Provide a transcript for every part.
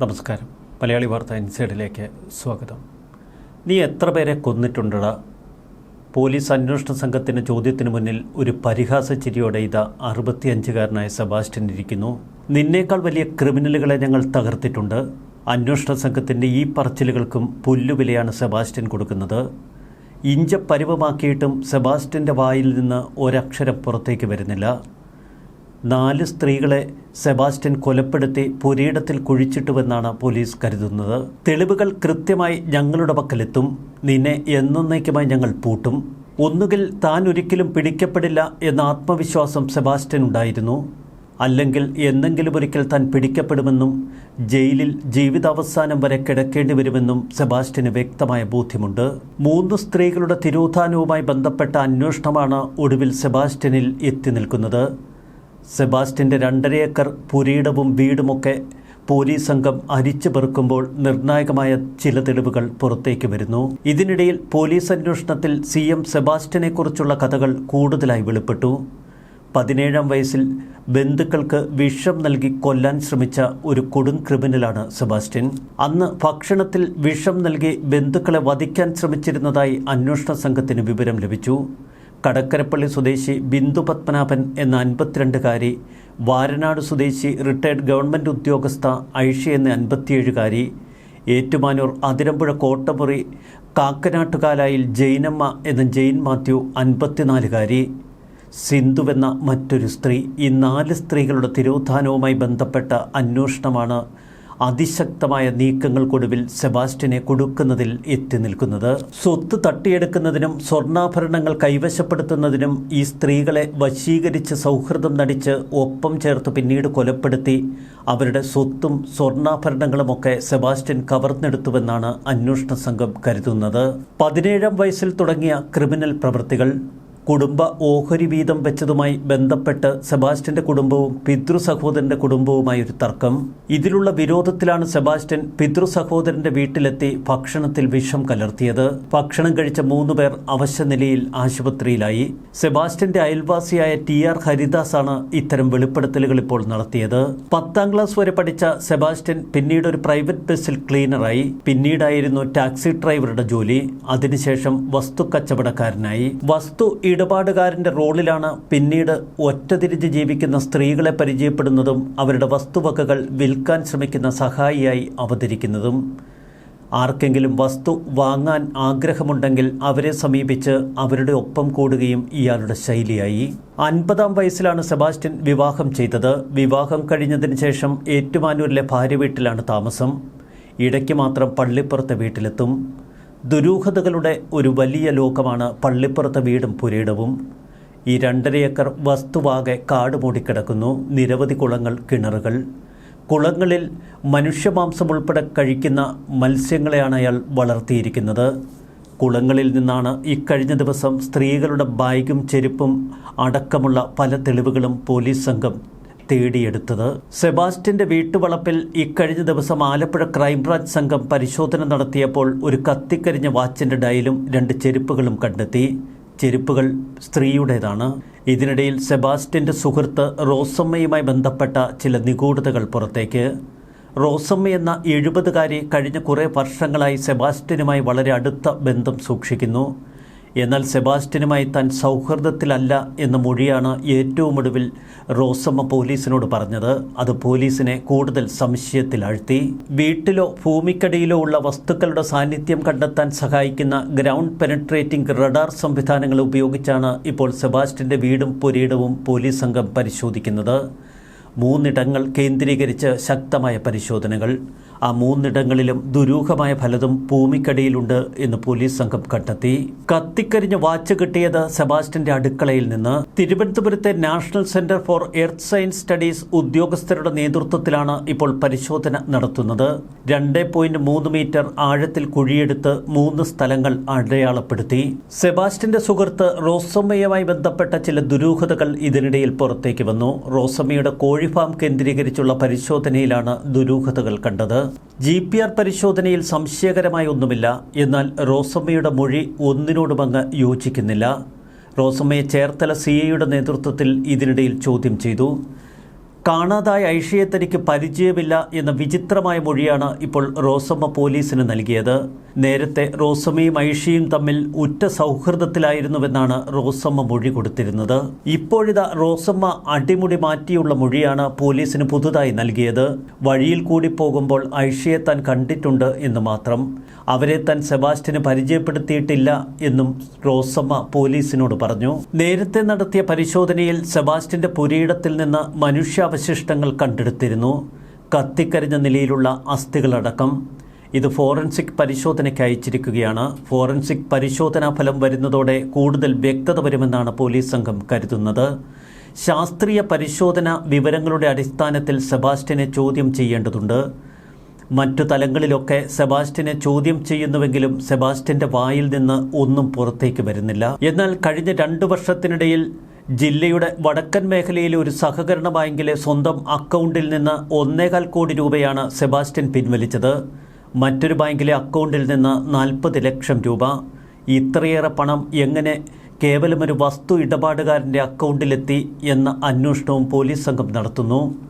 നമസ്കാരം. മലയാളി വാർത്ത ഇൻസൈഡിലേക്ക് സ്വാഗതം. നീ എത്ര പേരെ കൊന്നിട്ടുണ്ടടാ? പോലീസ് അന്വേഷണ സംഘത്തിന്റെ ചോദ്യത്തിന് മുന്നിൽ ഒരു പരിഹാസ ചിരിയോടെ ഇതാ അറുപത്തിയഞ്ചുകാരനായ സെബാസ്റ്റ്യൻ ഇരിക്കുന്നു. നിന്നേക്കാൾ വലിയ ക്രിമിനലുകളെ ഞങ്ങൾ തകർത്തിട്ടുണ്ട്. അന്വേഷണ സംഘത്തിന്റെ ഈ പറച്ചിലുകൾക്കും പുല്ലുവിലയാണ് സെബാസ്റ്റ്യൻ കൊടുക്കുന്നത്. ഇഞ്ച പരുവമാക്കിയിട്ടും സെബാസ്റ്റ്യന്റെ വായിൽ നിന്ന് ഒരക്ഷരം പുറത്തേക്ക് വരുന്നില്ല. നാല് സ്ത്രീകളെ സെബാസ്റ്റ്യൻ കൊലപ്പെടുത്തി പുരയിടത്തിൽ കുഴിച്ചിട്ടുവെന്നാണ് പോലീസ് കരുതുന്നത്. തെളിവുകൾ കൃത്യമായി ഞങ്ങളുടെ പക്കലെത്തും. നിന്നെ എന്നേക്കുമായി ഞങ്ങൾ പൂട്ടും. ഒന്നുകിൽ താൻ ഒരിക്കലും പിടിക്കപ്പെടില്ല എന്ന ആത്മവിശ്വാസം സെബാസ്റ്റ്യൻ ഉണ്ടായിരുന്നു. അല്ലെങ്കിൽ എന്നെങ്കിലും ഒരിക്കൽ താൻ പിടിക്കപ്പെടുമെന്നും ജയിലിൽ ജീവിതാവസാനം വരെ കിടക്കേണ്ടി വരുമെന്നും സെബാസ്റ്റ്യന് വ്യക്തമായ ബോധ്യമുണ്ട്. മൂന്ന് സ്ത്രീകളുടെ തിരോധാനവുമായി ബന്ധപ്പെട്ട അന്വേഷണമാണ് ഒടുവിൽ സെബാസ്റ്റ്യനിൽ എത്തി നിൽക്കുന്നത്. സെബാസ്റ്റ്യന്റെ രണ്ടര ഏക്കർ പുരയിടവും വീടുമൊക്കെ പോലീസ് സംഘം അരിച്ചു പെറുക്കുമ്പോൾ നിർണായകമായ ചില തെളിവുകൾ പുറത്തേക്ക് വരുന്നു. ഇതിനിടയിൽ പോലീസ് അന്വേഷണത്തിൽ സി എം സെബാസ്റ്റ്യനെക്കുറിച്ചുള്ള കഥകൾ കൂടുതലായി വെളിപ്പെട്ടു. പതിനേഴാം വയസ്സിൽ ബന്ധുക്കൾക്ക് വിഷം നൽകി കൊല്ലാൻ ശ്രമിച്ച ഒരു കൊടും ക്രിമിനലാണ് സെബാസ്റ്റ്യൻ. അന്ന് ഭക്ഷണത്തിൽ വിഷം നൽകി ബന്ധുക്കളെ വധിക്കാൻ ശ്രമിച്ചിരുന്നതായി അന്വേഷണ സംഘത്തിന് വിവരം ലഭിച്ചു. കടക്കരപ്പള്ളി സ്വദേശി ബിന്ദു പത്മനാഭൻ എന്ന അൻപത്തിരണ്ടുകാരി വാരനാട് സ്വദേശി റിട്ടയർഡ് ഗവൺമെന്റ് ഉദ്യോഗസ്ഥ ഐഷ എന്ന അൻപത്തിയേഴുകാരി ഏറ്റുമാനൂർ അതിരമ്പുഴ കോട്ടമുറി കാക്കനാട്ടുകാലായിൽ ജൈനമ്മ എന്ന ജെയിൻ മാത്യു അൻപത്തിനാലുകാരി. സിന്ധുവെന്ന മറ്റൊരു സ്ത്രീ ഈ നാല് സ്ത്രീകളുടെ തിരോധാനവുമായി ബന്ധപ്പെട്ട അന്വേഷണമാണ് അതിശക്തമായ നീക്കങ്ങൾക്കൊടുവിൽ സെബാസ്റ്റ്യനെ കൊടുക്കുന്നതിൽ എത്തി നിൽക്കുന്നത്. സ്വത്ത് തട്ടിയെടുക്കുന്നതിനും സ്വർണാഭരണങ്ങൾ കൈവശപ്പെടുത്തുന്നതിനും ഈ സ്ത്രീകളെ വശീകരിച്ച് സൗഹൃദം നടിച്ച് ഒപ്പം ചേർത്ത് പിന്നീട് കൊലപ്പെടുത്തി അവരുടെ സ്വത്തും സ്വർണാഭരണങ്ങളുമൊക്കെ സെബാസ്റ്റ്യൻ കവർന്നെടുത്തുവെന്നാണ് അന്വേഷണ സംഘം കരുതുന്നത്. പതിനേഴാം വയസ്സിൽ തുടങ്ങിയ ക്രിമിനൽ പ്രവൃത്തികൾ കുടുംബ ഓഹരി വീതം വെച്ചതുമായി ബന്ധപ്പെട്ട് സെബാസ്റ്റ്യന്റെ കുടുംബവും പിതൃ സഹോദരന്റെ കുടുംബവുമായി ഒരു തർക്കം. ഇതിലുള്ള വിരോധത്തിലാണ് സെബാസ്റ്റ്യൻ പിതൃ സഹോദരന്റെ വീട്ടിലെത്തി ഭക്ഷണത്തിൽ വിഷം കലർത്തിയത്. ഭക്ഷണം കഴിച്ച മൂന്ന് പേർ അവശനിലയിൽ ആശുപത്രിയിലായി. സെബാസ്റ്റ്യന്റെ അയൽവാസിയായ ടി ആർ ഹരിദാസ് ആണ് ഇത്തരം വെളിപ്പെടുത്തലുകൾ ഇപ്പോൾ നടത്തിയത്. പത്താം ക്ലാസ് വരെ പഠിച്ച സെബാസ്റ്റ്യൻ പിന്നീട് ഒരു പ്രൈവറ്റ് ബസ്സിൽ ക്ലീനറായി. പിന്നീടായിരുന്നു ടാക്സി ഡ്രൈവറുടെ ജോലി. അതിനുശേഷം വസ്തു കച്ചവടക്കാരനായി. വസ്തു ഇടപാടുകാരന്റെ റോളിലാണ് പിന്നീട് ഒറ്റതിരിഞ്ഞ് ജീവിക്കുന്ന സ്ത്രീകളെ പരിചയപ്പെടുന്നതും അവരുടെ വസ്തുവകകൾ വിൽക്കാൻ ശ്രമിക്കുന്ന സഹായിയായി അവതരിക്കുന്നതും. ആർക്കെങ്കിലും വസ്തു വാങ്ങാൻ ആഗ്രഹമുണ്ടെങ്കിൽ അവരെ സമീപിച്ച് അവരുടെ ഒപ്പം കൂടുകയും ഇയാളുടെ ശൈലിയായി. അൻപതാം വയസ്സിലാണ് സെബാസ്റ്റ്യൻ വിവാഹം ചെയ്തത്. വിവാഹം കഴിഞ്ഞതിന് ശേഷം ഏറ്റുമാനൂരിലെ ഭാര്യ വീട്ടിലാണ് താമസം. ഇടയ്ക്ക് മാത്രം പള്ളിപ്പുറത്തെ വീട്ടിലെത്തും. ദുരൂഹതകളുടെ ഒരു വലിയ ലോകമാണ് പള്ളിപ്പുറത്തെ വീടും പുരയിടവും. ഈ രണ്ടര ഏക്കർ വസ്തുവാകെ കാട് മൂടിക്കിടക്കുന്നു. നിരവധി കുളങ്ങൾ കിണറുകൾ. കുളങ്ങളിൽ മനുഷ്യമാംസം ഉൾപ്പെടെ കഴിക്കുന്ന മത്സ്യങ്ങളെയാണ് അയാൾ വളർത്തിയിരിക്കുന്നത്. കുളങ്ങളിൽ നിന്നാണ് ഇക്കഴിഞ്ഞ ദിവസം സ്ത്രീകളുടെ ബാഗും ചെരുപ്പും അടക്കമുള്ള പല തെളിവുകളും പോലീസ് സംഘം തേടിയെടുത്തത്. സെബാസ്റ്റ്യന്റെ വീട്ടുവളപ്പിൽ ഇക്കഴിഞ്ഞ ദിവസം ആലപ്പുഴ ക്രൈംബ്രാഞ്ച് സംഘം പരിശോധന നടത്തിയപ്പോൾ ഒരു കത്തിക്കരിഞ്ഞ വാച്ചിന്റെ ഡയലും രണ്ട് ചെരുപ്പുകളും കണ്ടെത്തി. ചെരുപ്പുകൾ സ്ത്രീയുടേതാണ്. ഇതിനിടയിൽ സെബാസ്റ്റ്യന്റെ സുഹൃത്ത് റോസമ്മയുമായി ബന്ധപ്പെട്ട ചില നിഗൂഢതകൾ പുറത്തേക്ക്. റോസമ്മ എന്ന എഴുപതുകാരി കഴിഞ്ഞ കുറേ വർഷങ്ങളായി സെബാസ്റ്റ്യനുമായി വളരെ അടുത്ത ബന്ധം സൂക്ഷിക്കുന്നു. എന്നാൽ സെബാസ്റ്റ്യനുമായി താൻ സൗഹൃദത്തിലല്ല എന്ന മൊഴിയാണ് ഏറ്റവും ഒടുവിൽ റോസമ്മ പോലീസിനോട് പറഞ്ഞത്. അത് പോലീസിനെ കൂടുതൽ സംശയത്തിലാഴ്ത്തി. വീട്ടിലോ ഭൂമിക്കടിയിലോ ഉള്ള വസ്തുക്കളുടെ സാന്നിധ്യം കണ്ടെത്താൻ സഹായിക്കുന്ന ഗ്രൗണ്ട് പെനട്രേറ്റിംഗ് റഡാർ സംവിധാനങ്ങൾ ഉപയോഗിച്ചാണ് ഇപ്പോൾ സെബാസ്റ്റ്യന്റെ വീടും പുരയിടവും പോലീസ് സംഘം പരിശോധിക്കുന്നത്. മൂന്നിടങ്ങൾ കേന്ദ്രീകരിച്ച് ശക്തമായ പരിശോധനകൾ. ആ മൂന്നിടങ്ങളിലും ദുരൂഹമായ ഫലതും ഭൂമിക്കടിയിലുണ്ട് എന്ന് പോലീസ് സംഘം കണ്ടെത്തി. കത്തിക്കരിഞ്ഞ വാച്ച് കിട്ടിയത് സെബാസ്റ്റ്യന്റെ അടുക്കളയിൽ നിന്ന്. തിരുവനന്തപുരത്തെ national centre for earth science studies ഉദ്യോഗസ്ഥരുടെ നേതൃത്വത്തിലാണ് ഇപ്പോൾ പരിശോധന നടത്തുന്നത്. രണ്ട് മീറ്റർ ആഴത്തിൽ കുഴിയെടുത്ത് മൂന്ന് സ്ഥലങ്ങൾ അടയാളപ്പെടുത്തി. സെബാസ്റ്റ്യന്റെ സുഹൃത്ത് റോസമ്മയുമായി ബന്ധപ്പെട്ട ചില ദുരൂഹതകൾ ഇതിനിടയിൽ പുറത്തേക്ക് വന്നു. റോസമ്മയുടെ കോഴിഫാം കേന്ദ്രീകരിച്ചുള്ള പരിശോധനയിലാണ് ദുരൂഹതകൾ കണ്ടത്. ജി പി ആർ പരിശോധനയിൽ സംശയകരമായ ഒന്നുമില്ല. എന്നാൽ റോസമ്മയുടെ മൊഴി ഒന്നിനോടുമങ്ങ് യോജിക്കുന്നില്ല. റോസമ്മയെ ചേർത്തല സി നേതൃത്വത്തിൽ ഇതിനിടയിൽ ചോദ്യം ചെയ്തു. കാണാതായ ഐഷയെ തനിക്ക് പരിചയമില്ല എന്ന വിചിത്രമായ മൊഴിയാണ് ഇപ്പോൾ റോസമ്മ പോലീസിന് നൽകിയത്. നേരത്തെ റോസമ്മയും ഐഷയും തമ്മിൽ ഉറ്റ സൗഹൃദത്തിലായിരുന്നുവെന്നാണ് റോസമ്മ മൊഴി കൊടുത്തിരുന്നത്. ഇപ്പോഴിതാ റോസമ്മ അടിമുടി മാറ്റിയുള്ള മൊഴിയാണ് പോലീസിന് പുതുതായി നൽകിയത്. വഴിയിൽ കൂടി പോകുമ്പോൾ ഐഷയെ താൻ കണ്ടിട്ടുണ്ട് എന്ന് മാത്രം. അവരെ താൻ സെബാസ്റ്റിന് പരിചയപ്പെടുത്തിയിട്ടില്ല എന്നും റോസമ്മ പോലീസിനോട് പറഞ്ഞു. നേരത്തെ നടത്തിയ പരിശോധനയിൽ സെബാസ്റ്റിന്റെ പുരയിടത്തിൽ നിന്ന് മനുഷ്യാവശിഷ്ടങ്ങൾ കണ്ടെടുത്തിരുന്നു. കത്തിക്കരിഞ്ഞ നിലയിലുള്ള അസ്ഥികളടക്കം. ഇത് ഫോറൻസിക് പരിശോധനയ്ക്ക് അയച്ചിരിക്കുകയാണ്. ഫോറൻസിക് പരിശോധനാ ഫലം വരുന്നതോടെ കൂടുതൽ വ്യക്തത വരുമെന്നാണ് പോലീസ് സംഘം കരുതുന്നത്. ശാസ്ത്രീയ പരിശോധന വിവരങ്ങളുടെ അടിസ്ഥാനത്തിൽ സെബാസ്റ്റ്യനെ ചോദ്യം ചെയ്യേണ്ടതുണ്ട്. മറ്റു തലങ്ങളിലൊക്കെ സെബാസ്റ്റ്യനെ ചോദ്യം ചെയ്യുന്നുവെങ്കിലും സെബാസ്റ്റ്യന്റെ വായിൽ നിന്ന് ഒന്നും പുറത്തേക്ക് വരുന്നില്ല. എന്നാൽ കഴിഞ്ഞ രണ്ടു വർഷത്തിനിടയിൽ ജില്ലയുടെ വടക്കൻ മേഖലയിലെ ഒരു സഹകരണ ബാങ്കിലെ സ്വന്തം അക്കൗണ്ടിൽ നിന്ന് ഒന്നേകാൽ കോടി രൂപയാണ് സെബാസ്റ്റ്യൻ പിൻവലിച്ചത്. മറ്റൊരു ബാങ്കിലെ അക്കൗണ്ടിൽ നിന്ന് നാൽപ്പത് ലക്ഷം രൂപ. ഇത്രയേറെ പണം എങ്ങനെ കേവലം ഒരു വസ്തു ഇടപാടുകാരന്റെ അക്കൗണ്ടിലെത്തി എന്ന അന്വേഷണവും പോലീസ് സംഘം നടത്തുന്നു.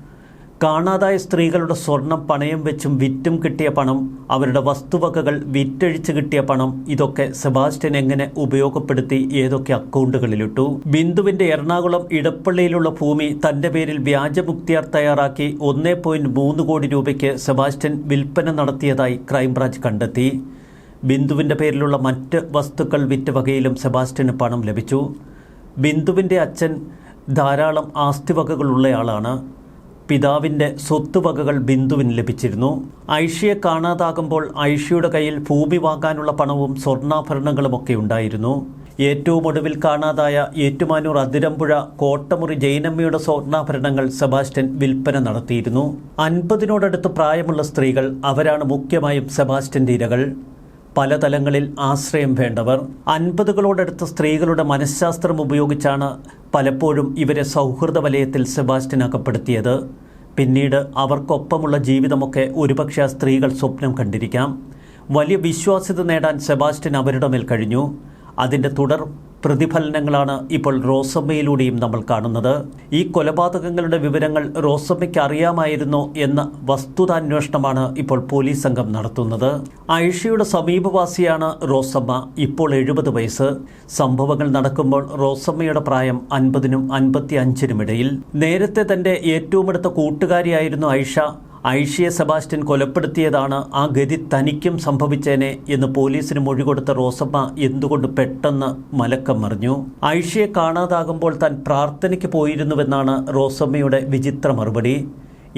കാണാതായ സ്ത്രീകളുടെ സ്വർണം പണയം വെച്ചും വിറ്റും കിട്ടിയ പണം അവരുടെ വസ്തുവകകൾ വിറ്റഴിച്ച് കിട്ടിയ പണം ഇതൊക്കെ സെബാസ്റ്റ്യൻ എങ്ങനെ ഉപയോഗപ്പെടുത്തി ഏതൊക്കെ അക്കൗണ്ടുകളിലിട്ടു? ബിന്ദുവിന്റെ എറണാകുളം ഇടപ്പള്ളിയിലുള്ള ഭൂമി തന്റെ പേരിൽ വ്യാജമുക്തിയാർ തയ്യാറാക്കി ഒന്നേ പോയിന്റ് മൂന്ന് കോടി രൂപയ്ക്ക് സെബാസ്റ്റ്യൻ വിൽപ്പന നടത്തിയതായി ക്രൈംബ്രാഞ്ച് കണ്ടെത്തി. ബിന്ദുവിന്റെ പേരിലുള്ള മറ്റ് വസ്തുക്കൾ വിറ്റ വകയിലും സെബാസ്റ്റ്യന് പണം ലഭിച്ചു. ബിന്ദുവിന്റെ അച്ഛൻ ധാരാളം ആസ്തിവകകളുള്ളയാളാണ്. പിതാവിന്റെ സ്വത്തുവകകൾ ബിന്ദുവിന് ലഭിച്ചിരുന്നു. ഐഷിയെ കാണാതാകുമ്പോൾ ഐഷ്യയുടെ കയ്യിൽ ഭൂമി വാങ്ങാനുള്ള പണവും സ്വർണാഭരണങ്ങളുമൊക്കെ ഉണ്ടായിരുന്നു. ഏറ്റവും ഒടുവിൽ കാണാതായ ഏറ്റുമാനൂർ അതിരമ്പുഴ കോട്ടമുറി ജൈനമ്മയുടെ സ്വർണാഭരണങ്ങൾ സെബാസ്റ്റ്യൻ വിൽപ്പന നടത്തിയിരുന്നു. അൻപതിനോടടുത്ത് പ്രായമുള്ള സ്ത്രീകൾ അവരാണ് മുഖ്യമായും സെബാസ്റ്റ്യന്റെ ഇരകൾ. പല തലങ്ങളിൽ ആശ്രയം വേണ്ടവർ. അൻപതുകളോടടുത്ത സ്ത്രീകളുടെ മനഃശാസ്ത്രം ഉപയോഗിച്ചാണ് പലപ്പോഴും ഇവരെ സൗഹൃദ വലയത്തിൽ സെബാസ്റ്റ്യൻ അകപ്പെടുത്തിയത്. പിന്നീട് അവർക്കൊപ്പമുള്ള ജീവിതമൊക്കെ ഒരുപക്ഷെ ആ സ്ത്രീകൾ സ്വപ്നം കണ്ടിരിക്കാം. വലിയ വിശ്വാസ്യത നേടാൻ സെബാസ്റ്റ്യൻ അവരുടെ മേൽ കഴിഞ്ഞു. അതിന്റെ തുടർ പ്രതിഫലനങ്ങളാണ് ഇപ്പോൾ റോസമ്മയിലൂടെയും നമ്മൾ കാണുന്നത്. ഈ കൊലപാതകങ്ങളുടെ വിവരങ്ങൾ റോസമ്മയ്ക്ക് അറിയാമായിരുന്നോ എന്ന വസ്തുതാന്വേഷണമാണ് ഇപ്പോൾ പോലീസ് സംഘം നടത്തുന്നത്. ഐഷയുടെ സമീപവാസിയാണ് റോസമ്മ ഇപ്പോൾ എഴുപത് വയസ്സ്. സംഭവങ്ങൾ നടക്കുമ്പോൾ റോസമ്മയുടെ പ്രായം അൻപതിനും അൻപത്തി അഞ്ചിനും ഇടയിൽ നേരത്തെ തന്റെ ഏറ്റവും അടുത്ത കൂട്ടുകാരിയായിരുന്നു ഐഷ ഐഷയെ സെബാസ്റ്റ്യൻ കൊലപ്പെടുത്തിയതാണ് ആ ഗതി തനിക്കും സംഭവിച്ചേനെ എന്ന് പോലീസിന് മൊഴി കൊടുത്ത റോസമ്മ എന്തുകൊണ്ട് പെട്ടെന്ന് മലക്കം മറിഞ്ഞു ഐഷിയെ കാണാതാകുമ്പോൾ താൻ പ്രാർത്ഥനയ്ക്ക് പോയിരുന്നുവെന്നാണ് റോസമ്മയുടെ വിചിത്ര മറുപടി.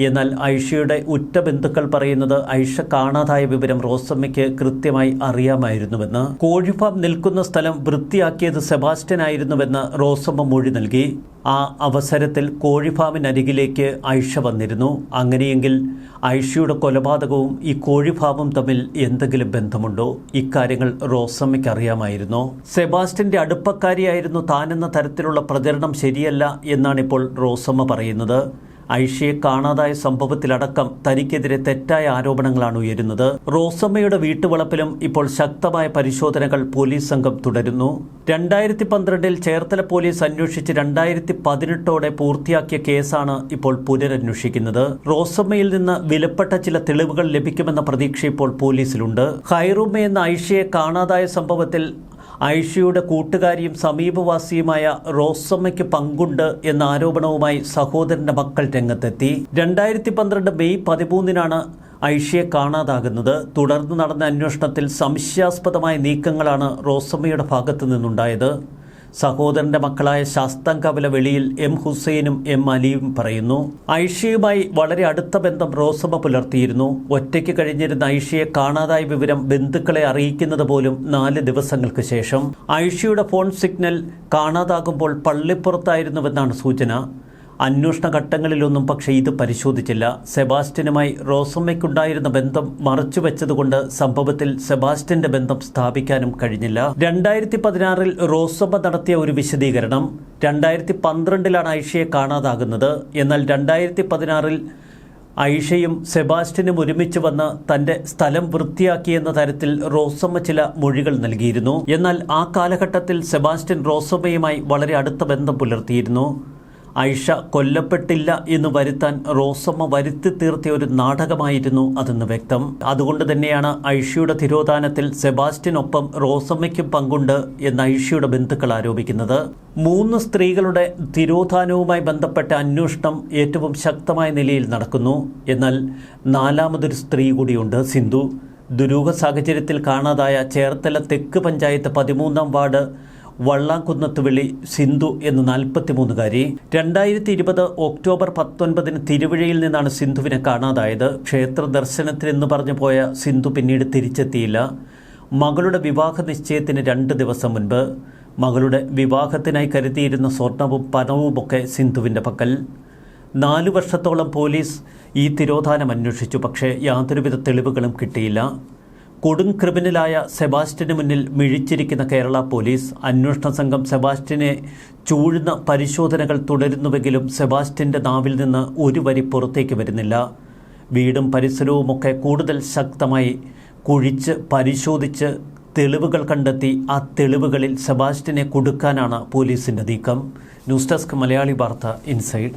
എന്നാൽ ഐഷയുടെ ഉറ്റ ബന്ധുക്കൾ പറയുന്നത് ഐഷ കാണാതായ വിവരം റോസമ്മയ്ക്ക് കൃത്യമായി അറിയാമായിരുന്നുവെന്ന്. കോഴിഫാം നിൽക്കുന്ന സ്ഥലം വൃത്തിയാക്കിയത് സെബാസ്റ്റ്യൻ ആയിരുന്നുവെന്ന് റോസമ്മ മൊഴി നൽകി. ആ അവസരത്തിൽ കോഴിഫാമിനരികിലേക്ക് ഐഷ വന്നിരുന്നു. അങ്ങനെയെങ്കിൽ ഐഷയുടെ കൊലപാതകവും ഈ കോഴിഫാമും തമ്മിൽ എന്തെങ്കിലും ബന്ധമുണ്ടോ? ഇക്കാര്യങ്ങൾ റോസമ്മയ്ക്ക് അറിയാമായിരുന്നോ സെബാസ്റ്റ്യന്റെ അടുപ്പക്കാരിയായിരുന്നു താനെന്ന തരത്തിലുള്ള പ്രചരണം ശരിയല്ല എന്നാണ് ഇപ്പോൾ റോസമ്മ പറയുന്നത്. ഐഷയെ കാണാതായ സംഭവത്തിലടക്കം തനിക്കെതിരെ തെറ്റായ ആരോപണങ്ങളാണ് ഉയരുന്നത്. റോസമ്മയുടെ വീട്ടുവളപ്പിലും ഇപ്പോൾ ശക്തമായ പരിശോധനകൾ പോലീസ് സംഘം തുടരുന്നു. രണ്ടായിരത്തി പന്ത്രണ്ടിൽ ചേർത്തല പോലീസ് അന്വേഷിച്ച് രണ്ടായിരത്തി പതിനെട്ടോടെ പൂർത്തിയാക്കിയ കേസാണ് ഇപ്പോൾ പുനരന്വേഷിക്കുന്നത്. റോസമ്മയിൽ നിന്ന് വിലപ്പെട്ട ചില തെളിവുകൾ ലഭിക്കുമെന്ന പ്രതീക്ഷ ഇപ്പോൾ പോലീസിലുണ്ട്. ഹൈറൂമ എന്ന ഐഷയെ കാണാതായ സംഭവത്തിൽ ഐഷയുടെ കൂട്ടുകാരിയും സമീപവാസിയുമായ റോസമ്മയ്ക്ക് പങ്കുണ്ട് എന്ന ആരോപണവുമായി സഹോദരന്റെ മക്കൾ രംഗത്തെത്തി. രണ്ടായിരത്തി പന്ത്രണ്ട് മെയ് പതിമൂന്നിനാണ് ഐഷയെ കാണാതാകുന്നത്. തുടർന്ന് നടന്ന അന്വേഷണത്തിൽ സംശയാസ്പദമായ നീക്കങ്ങളാണ് റോസമ്മയുടെ ഭാഗത്തു നിന്നുണ്ടായത്. സഹോദരന്റെ മക്കളായ ശാസ്തം കവല വെളിയിൽ എം ഹുസൈനും എം അലിയും പറയുന്നു ഐഷയുമായി വളരെ അടുത്ത ബന്ധം റോസമ്മ പുലർത്തിയിരുന്നു. ഒറ്റയ്ക്ക് കഴിഞ്ഞിരുന്ന ഐഷയെ കാണാതായ വിവരം ബന്ധുക്കളെ അറിയിക്കുന്നത് പോലും നാല് ദിവസങ്ങൾക്ക് ശേഷം. ഐഷയുടെ ഫോൺ സിഗ്നൽ കാണാതാകുമ്പോൾ പള്ളിപ്പുറത്തായിരുന്നുവെന്നാണ് സൂചന. അന്വേഷണ ഘട്ടങ്ങളിലൊന്നും പക്ഷേ ഇത് പരിശോധിച്ചില്ല. സെബാസ്റ്റ്യനുമായി റോസമ്മയ്ക്കുണ്ടായിരുന്ന ബന്ധം മറച്ചുവെച്ചതുകൊണ്ട് സംഭവത്തിൽ സെബാസ്റ്റ്യന്റെ ബന്ധം സ്ഥാപിക്കാനും കഴിഞ്ഞില്ല. രണ്ടായിരത്തി പതിനാറിൽ റോസമ്മ നടത്തിയ ഒരു വിശദീകരണം രണ്ടായിരത്തി പന്ത്രണ്ടിലാണ് ഐഷയെ കാണാതാകുന്നത്. എന്നാൽ രണ്ടായിരത്തി പതിനാറിൽ ഐഷയും സെബാസ്റ്റ്യനും ഒരുമിച്ച് വന്ന് തന്റെ സ്ഥലം വൃത്തിയാക്കിയെന്ന തരത്തിൽ റോസമ്മ ചില മൊഴികൾ നൽകിയിരുന്നു. എന്നാൽ ആ കാലഘട്ടത്തിൽ സെബാസ്റ്റ്യൻ റോസമ്മയുമായി വളരെ അടുത്ത ബന്ധം പുലർത്തിയിരുന്നു. ഐഷ കൊല്ലപ്പെട്ടില്ല എന്ന് വരുത്താൻ റോസമ്മ വരുത്തി തീർത്തിയ ഒരു നാടകമായിരുന്നു അതെന്ന് വ്യക്തം. അതുകൊണ്ട് തന്നെയാണ് ഐഷയുടെ തിരോധാനത്തിൽ സെബാസ്റ്റ്യനൊപ്പം റോസമ്മയ്ക്കും പങ്കുണ്ട് എന്ന് ഐഷയുടെ ബന്ധുക്കൾ ആരോപിക്കുന്നത്. മൂന്ന് സ്ത്രീകളുടെ തിരോധാനവുമായി ബന്ധപ്പെട്ട അന്വേഷണം ഏറ്റവും ശക്തമായ നിലയിൽ നടക്കുന്നു. എന്നാൽ നാലാമതൊരു സ്ത്രീ കൂടിയുണ്ട് സിന്ധു. ദുരൂഹ സാഹചര്യത്തിൽ കാണാതായ ചേർത്തല തെക്ക് പഞ്ചായത്ത് പതിമൂന്നാം വാർഡ് വള്ളാംകുന്നത്ത് വിളി സിന്ധു എന്ന നാൽപ്പത്തിമൂന്നുകാരി രണ്ടായിരത്തി ഇരുപത് ഒക്ടോബർ പത്തൊൻപതിന് തിരുവഴയിൽ നിന്നാണ് സിന്ധുവിനെ കാണാതായത്. ക്ഷേത്ര ദർശനത്തിനെന്ന് പറഞ്ഞു പോയ സിന്ധു പിന്നീട് തിരിച്ചെത്തിയില്ല. മകളുടെ വിവാഹ നിശ്ചയത്തിന് രണ്ട് ദിവസം മുൻപ് മകളുടെ വിവാഹത്തിനായി കരുതിയിരുന്ന സ്വർണവും പണവുമൊക്കെ സിന്ധുവിന്റെ പക്കൽ. നാലു വർഷത്തോളം പോലീസ് ഈ തിരോധാനം അന്വേഷിച്ചു പക്ഷേ യാതൊരുവിധ തെളിവുകളും കിട്ടിയില്ല. കൊടും ക്രിമിനലായ സെബാസ്റ്റ്യന് മുന്നിൽ മിഴിച്ചിരിക്കുന്ന കേരള പോലീസ് അന്വേഷണ സംഘം സെബാസ്റ്റ്യനെ ചൂഴുന്ന പരിശോധനകൾ തുടരുന്നുവെങ്കിലും സെബാസ്റ്റ്യന്റെ നാവിൽ നിന്ന് ഒരു വരി പുറത്തേക്ക് വരുന്നില്ല. വീടും പരിസരവുമൊക്കെ കൂടുതൽ ശക്തമായി കുഴിച്ച് പരിശോധിച്ച് തെളിവുകൾ കണ്ടെത്തി ആ തെളിവുകളിൽ സെബാസ്റ്റ്യനെ കൊടുക്കാനാണ് പോലീസിന്റെ നീക്കം. ന്യൂസ് ഡെസ്ക് മലയാളി വാർത്ത ഇൻസൈഡ്.